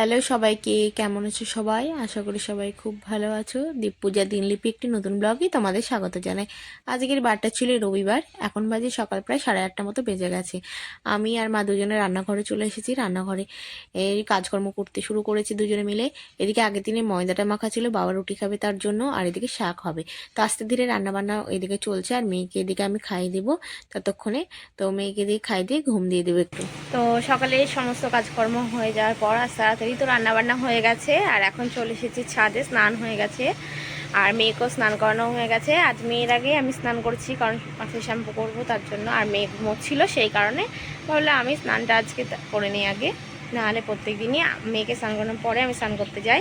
Hello সবাইকে, কেমন আছো সবাই? আশা করি সবাই খুব ভালো আছো। দীপ পূজা দিনলিপি একটি নতুন ব্লগে তোমাদের স্বাগত জানাই। আজকের বারটা ছিল রবিবার, এখন বাজে সকাল প্রায় সাড়ে আটটা মতো বেজে গেছে। আমি আর মা দুজনে রান্নাঘরে চলে এসেছি, রান্নাঘরে এই কাজকর্ম করতে শুরু করেছি দুজনে মিলে। এদিকে আগের দিনে ময়দাটা মাখা ছিল, বাবা রুটি খাবে তার জন্য, আর এদিকে শাক হবে। তো আস্তে ধীরে রান্নাবান্না এদিকে চলছে, আর মেয়েকে এদিকে আমি খাইয়ে দেবো ততক্ষণে। তো মেয়েকে দিয়ে খাই দিয়ে ঘুম দিয়ে দেবো একটু। তো সকালে সমস্ত কাজকর্ম হয়ে যাওয়ার পর তাড়াতাড়ি তো রান্নাবান্না হয়ে গেছে, আর এখন চলে এসেছি ছাদে, স্নান হয়ে গেছে। আর মেয়েকেও স্নান করানো হয়ে গেছে। আজ মেয়ের আগে আমি স্নান করছি, কারণ মাথায় শ্যাম্পু করব, তার জন্য। আর মেয়ে ঘুমোচ্ছিল সেই কারণে। ভাবলাম আমি স্নানটা আজকে করে নিই আগে। নাহলে প্রত্যেক দিনই মেয়েকে স্নান করানোর পরে আমি স্নান করতে যাই।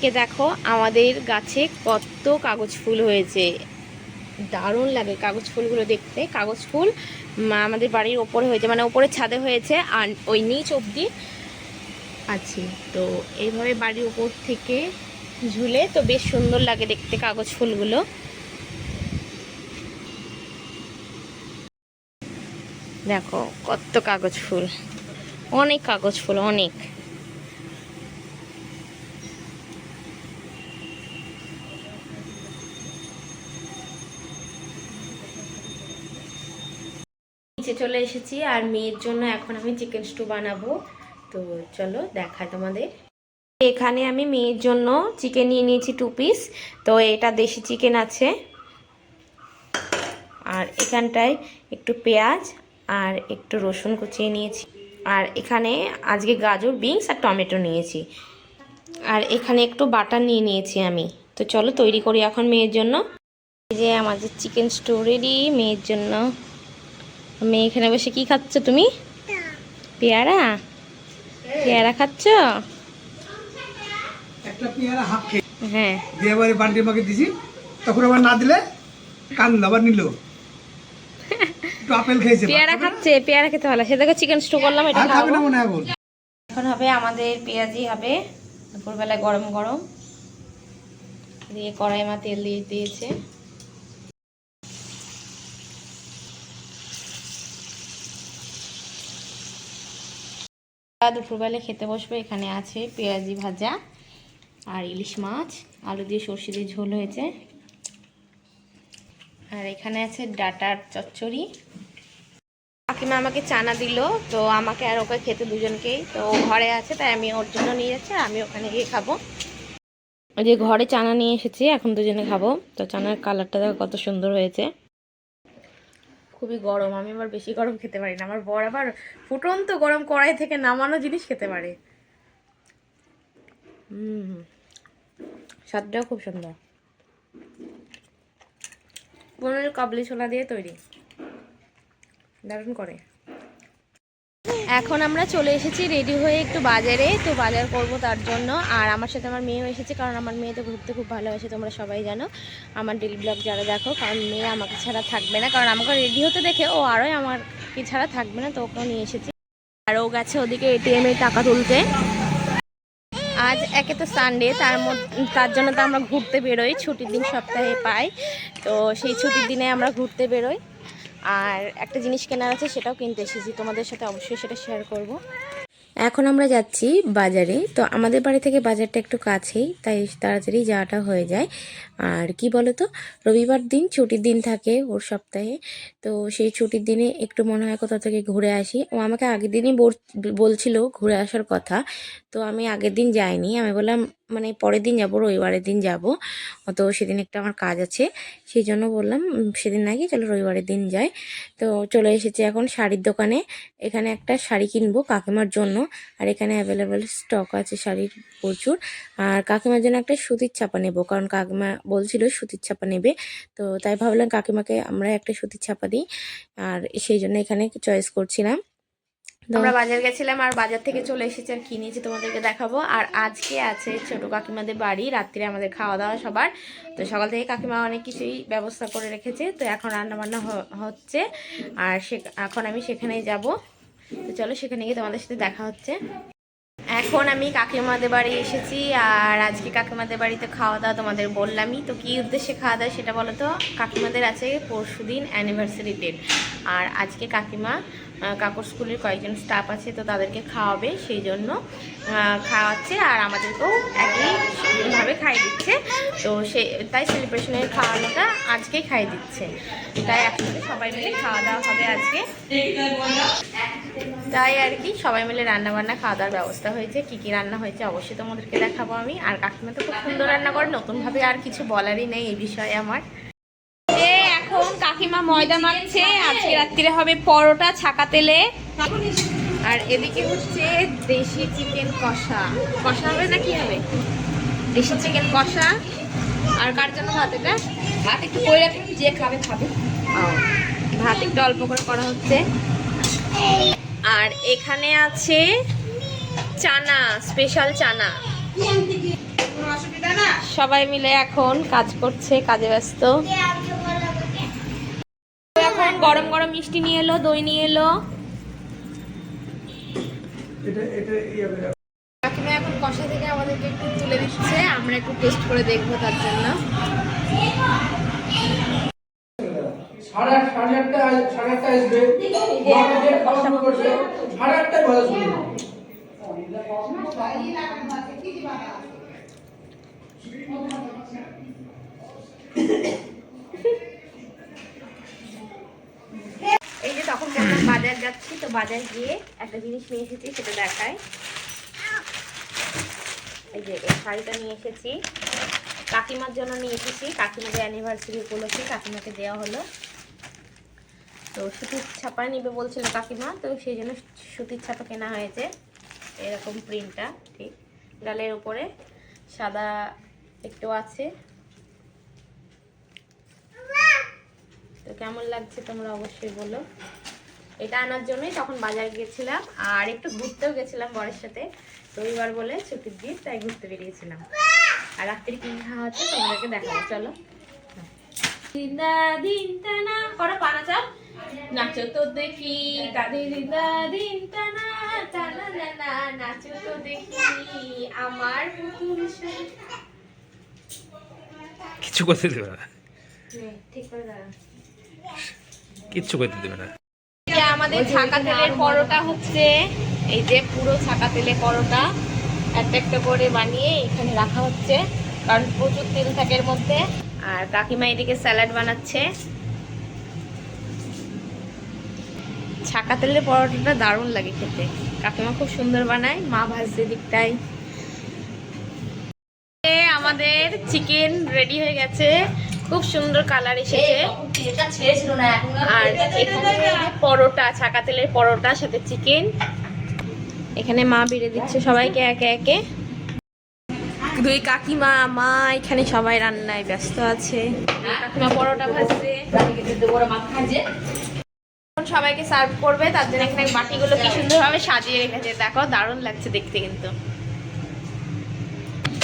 কে দেখো, আমাদের গাছে কত কাগজ ফুল হয়েছে। দারুণ লাগে কাগজ ফুলগুলো দেখতে। কাগজ ফুল আমাদের বাড়ির ওপরে হয়েছে মানে ওপরে ছাদে হয়েছে, আর ওই নিচ অবধি আছে। তো এইভাবে বাড়ির উপর থেকে ঝুলে তো বেশ সুন্দর লাগে দেখতে কাগজ ফুলগুলো। দেখো, কত কাগজ ফুল। অনেক কাগজ ফুল, অনেক। নিচে চলে এসেছি আর মেয়ের জন্য এখন আমি চিকেন স্টু বানাবো। তো চলো দেখায় তোমাদের। এখানে আমি মেয়ের জন্য চিকেন নিয়ে নিয়েছি টু পিস তো এটা দেশি চিকেন আছে। আর এখানটায় একটু পেঁয়াজ আর একটু রসুন কুচিয়ে নিয়েছি। আর এখানে আজকে গাজর, বিনস আর টমেটো নিয়েছি। আর এখানে একটু বাটার নিয়ে নিয়েছি আমি। তো চলো তৈরি করি এখন মেয়ের জন্য। এই যে আমাদের চিকেন স্টো রেডি মেয়ের জন্য। মেয়ে এখানে বসে কি খাচ্ছ তুমি? পেয়ারা? পেয়ারা খাচ্ছ? একটা পেয়ারা হাফ খেয়ে হ্যাঁ। দিয়ে এবারে বান্টির মাকে দিছি তখন আবার না দিলে আবার নিল। একটু আপেল খেয়েছে পেয়ারা খাচ্ছে পেয়ারা খেতে ভালো সে দেখো চিকেন স্টু করলাম এটা খাবে না মনে হয় এখন হবে আমাদের পেঁয়াজি হবে। দুপুরবেলায় গরম গরম দিয়ে কড়াই মা তেল দিয়ে দিয়েছে। দুপুরবেলায় খেতে বসবো, এখানে আছে পেঁয়াজি ভাজা আর ইলিশ মাছ, আলু দিয়ে সর্ষে দিয়ে ঝোল হয়েছে। আর এখানে আছে ডাটার চচ্চড়ি। কাকিমা আমাকে চানা দিল, তো আমাকে আর ওকে খেতে দুজনকেই, তো ঘরে আছে, তাই আমি ওর জন্য নিয়ে যাচ্ছি আমি ওখানে গিয়ে খাব। ওই যে ঘরে চানা নিয়ে এসেছি, এখন দুজনে খাব। তো চানার কালারটা দেখো কত সুন্দর হয়েছে। খুবই গরম, আমি আবার বেশি গরম খেতে পারি না। আমার বর আবার ফুটন্ত গরম কড়াই থেকে নামানো জিনিস খেতে পারে। হুম স্বাদটাও খুব সুন্দর। পনেরো কাবলি ছোলা দিয়ে তৈরি। দারুণ করে। এখন আমরা চলে এসেছি রেডি হয়ে একটু বাজারে, তো বাজার করব তার জন্য। আর আমার সাথে আমার মেয়েও এসেছে, কারণ আমার মেয়ে তো ঘুরতে খুব ভালোবাসে, তোমরা সবাই জানো। আমার ডেলি ব্লগ যারা দেখো, কারণ মেয়ে আমাকে ছাড়া থাকবে না, কারণ আমাকে রেডি হতে দেখে ও আরোই আমার কি ছাড়া থাকবে না, তো ওকেও নিয়ে এসেছি। আর ও গেছে ওদিকে এটিএমে টাকা তুলতে। আজ একে তো সানডে তার মধ্যে, তার জন্য তো আমরা ঘুরতে বেরোই, ছুটির দিন সপ্তাহে পাই। তো সেই ছুটির দিনে আমরা ঘুরতে বেরোই। আর একটা জিনিস কেনার আছে, সেটাও কিনতে এসেছি। তোমাদের সাথে অবশ্যই সেটা শেয়ার করব। এখন আমরা যাচ্ছি বাজারে। তো আমাদের বাড়ি থেকে বাজারটা একটু কাছেই, তাই তাড়াতাড়ি যাওয়াটা হয়ে যায়। আর কি বলো তো রবিবার দিন ছুটির দিন থাকে ওর সপ্তাহে। তো সেই ছুটির দিনে একটু মনে হয় কোথাও থেকে ঘুরে আসি। ও আমাকে আগের দিনই বল- বলছিল ঘুরে আসার কথা। তো আমি আগের দিন যাইনি। আমি বললাম মানে পরের দিন যাব, রবিবারের দিন যাব। তো সেদিন একটা আমার কাজ আছে, সেই জন্য বললাম সেদিন নাকি চলো রবিবারের দিন যাই। তো চলে এসেছি এখন শাড়ির দোকানে। এখানে একটা শাড়ি কিনবো কাকিমার জন্য, আর এখানে অ্যাভেলেবেল স্টক আছে শাড়ির প্রচুর। আর কাকিমার জন্য একটা সুতির ছাপা নেব, কারণ কাকিমা বলছিল সুতির ছাপা নেবে। তো তাই ভাবলাম কাকিমাকে আমরা একটা সুতির ছাপা দিই, আর সেই জন্য এখানে চয়েস করছিলাম। আমরা বাজার গেছিলাম আর বাজার থেকে চলে এসেছি আর কিনেছি তোমাদেরকে দেখাবো। আর আজকে আছে ছোট কাকিমাদের বাড়ি, রাত্রে আমাদের খাওয়া দাওয়া সবার। তো সকাল থেকে কাকিমা অনেক কিছুই ব্যবস্থা করে রেখেছে। তো এখন রান্না বান্না হচ্ছে আর সে এখন আমি সেখানেই যাব। তো চলো সেখানে গিয়ে তোমাদের সাথে দেখা হচ্ছে। এখন আমি কাকিমাদের বাড়ি এসেছি আর আজকে কাকিমাদের বাড়িতে খাওয়া দাওয়া তোমাদের বললামই। তো কী উদ্দেশ্যে খাওয়া দাওয়া সেটা বলো তো? কাকিমাদের আছে পরশু দিন অ্যানিভার্সারি ডেট আর আজকে কাকিমা কাকুর স্কুলের কয়েকজন স্টাফ আছে তো তাদেরকে খাওয়াবে, সেই জন্য খাওয়াচ্ছে আর আমাদেরকেও একইভাবে খাইয়ে দিচ্ছে। তো সে, তাই সেলিব্রেশনের খাওয়ানোটা আজকেই খাইয়ে দিচ্ছে। তাই একসাথে সবাই মিলে খাওয়া দাওয়া হবে আজকে। তাই আর কি, সবাই মিলে রান্না বান্না খাওয়া দাওয়ার ব্যবস্থা হয়েছে। কি কি রান্না হয়েছে অবশ্যই তোমাদেরকে দেখাবো আমি। আর কাকিমা তো খুব সুন্দর রান্না করে, নতুনভাবে আর কিছু বলারই নেই এই বিষয়ে আমার। কাকিমা ময়দা মাখছে আজকে রাত্রিরে হবে পরোটা ছাকা তেলে। আর এদিকে হচ্ছে দেশি চিকেন কষা। কষা হবে না কি হবে? দেশি চিকেন কষা। আর কার জন্য ভাত এটা? ভাত একটু করে রাখুন যে খাবে খাবে। ভাত একটু অল্প করে করা হচ্ছে। আর এখানে আছে চানা স্পেশাল চানা। সবাই মিলে এখন কাজ করছে কাজে ব্যস্ত। গরম গরম মিষ্টি নিয়ে এলো দই নিয়ে এলো। এটা এটা করে কাকিমা এখন কষা থেকে আমাদেরকে একটু তুলে দিচ্ছে আমরা একটু টেস্ট করে দেখব তার জন্য। সাড়ে আট সাড়ে আটটা সাড়ে আটটা আসবে। সাড়ে আটটায় ভালো যে তখন বললাম বাজার যাচ্ছি, তো বাজার গিয়ে একটা জিনিস নিয়ে এসেছি, সেটা দেখায় এই যে এই শাড়িটা নিয়ে এসেছি। কাকিমার জন্য নিয়ে এসেছি। কাকিমাদের অ্যানিভার্সারি উপলক্ষে কাকিমাকে দেওয়া হলো। তো সুতির ছাপা নেবে বলছিল কাকিমা, তো সেই জন্য সুতির ছাপা কেনা হয়েছে। এরকম প্রিন্টটা ঠিক। গালের উপরে সাদা একটু আছে। তো কেমন লাগছে তোমরা অবশ্যই বলো। এটা আনার জন্যই তখন বাজার গিয়েছিলাম আর একটু ঘুরতেও গেছিলাম বরের সাথে। রবিবার বলে ছুটির দিন তাই ঘুরতে বেরিয়েছিলাম। আর রাত্রি কি খাওয়া হচ্ছে তোমাদেরকে দেখাবো চলো। দিদা দিন টানা করো পানা চাপ নাচো তো দেখি দিদা দিন টানা টানা না না নাচো তো দেখি আমার পুতুল কিচ্ছু করতে দেবে না। ঠিক করে কিচ্ছু করতে দেবে না। আমাদের ছাকা তেলের পরোটা হচ্ছে। এই যে পুরো ছাকা তেলের পরোটা। একটা একটা করে বানিয়ে এখানে রাখা হচ্ছে, কারণ প্রচুর তেল থাকে এর মধ্যে। আর কাকিমা এদিকে স্যালাড বানাচ্ছে। ছাকা তেলের পরোটাটা দারুণ লাগে খেতে। কাকিমা খুব সুন্দর বানায়, মা ভাজছে দিকটাই আমাদের চিকেন রেডি হয়ে গেছে। খুব সুন্দর কালার এসেছে। আর পরোটা ছাকা তেলের পরোটা সাথে চিকেন এখানে মা বেড়ে দিচ্ছে সবাইকে একে একে। দুই কাকিমা মা এখানে সবাই রান্নায় ব্যস্ত আছে। কাকিমা পরোটা ভাজছে। সবাইকে সার্ভ করবে তার জন্য এখানে বাটিগুলো কি সুন্দরভাবে সাজিয়ে রেখেছে দেখো দারুণ লাগছে দেখতে কিন্তু।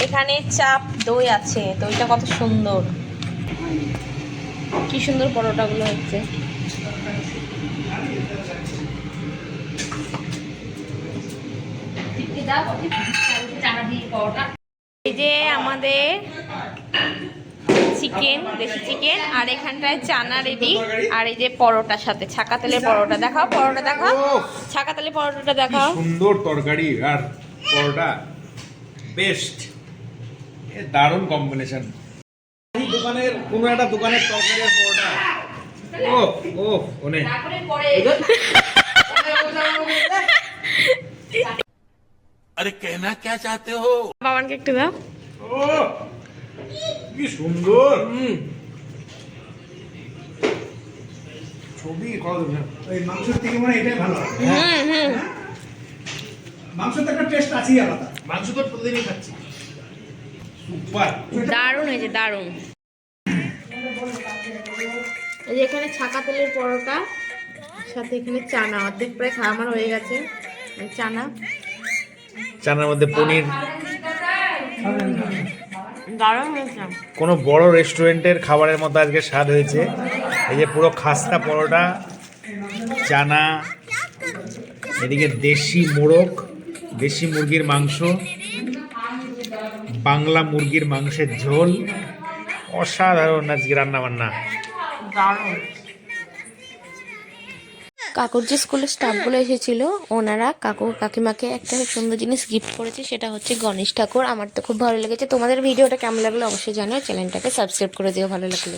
এখানে চাপ দই আছে দইটা কত সুন্দর। কি সুন্দর পরোটাগুলো হচ্ছে। পরোটা। এই যে আমাদের চিকেন দেশি চিকেন আর এখানটায় চানা রেডি আর এই যে পরোটার সাথে ছাকা তেলের পরোটা দেখাও পরোটা দেখাও ছাকা তেলের পরোটাটা দেখাও। সুন্দর তরকারি আর পরোটা বেস্ট এ দারুণ কম্বিনেশন দোকানের কোনো একটা দোকানের তরকারির পরোটা। ও ও ওনে। আরে কেনা কে চাতে হো? বাবানকে একটু দাও। ও কি সুন্দর। ছবি কত এই মাংসের থেকে মনে এটাই ভালো হ্যাঁ। হুম হুম। হ্যাঁ? মাংস তো একটা টেস্ট আছেই আলাদা। মাংস তো প্রতিদিনই খাচ্ছি। সুপার। দারুণ হয়েছে দারুণ। এই যে এখানে ছাকা তেলের পরোটা সাথে এখানে চানা অর্ধেক প্রায় খাওয়া আমার হয়ে গেছে। চানা। চানার মধ্যে পনির। দারুণ হয়েছে। কোনো বড় রেস্টুরেন্টের খাবারের মতো আজকে স্বাদ হয়েছে। এই যে পুরো খাস্তা পরোটা চানা এদিকে দেশি মোড়ক দেশি মুরগির মাংস বাংলা মুরগির মাংসের ঝোল। অসাধারণ আজকে রান্না বান্না কাকুর যে স্কুলের স্টাফগুলো এসেছিল, ওনারা কাকু কাকিমাকে একটা সুন্দর জিনিস গিফট করেছে, সেটা হচ্ছে গণেশ ঠাকুর। আমার তো খুব ভালো লেগেছে। তোমাদের ভিডিওটা কেমন লাগল অবশ্যই জানো চ্যানেলটাকে সাবস্ক্রাইব করে দিও, ভালো লাগলে।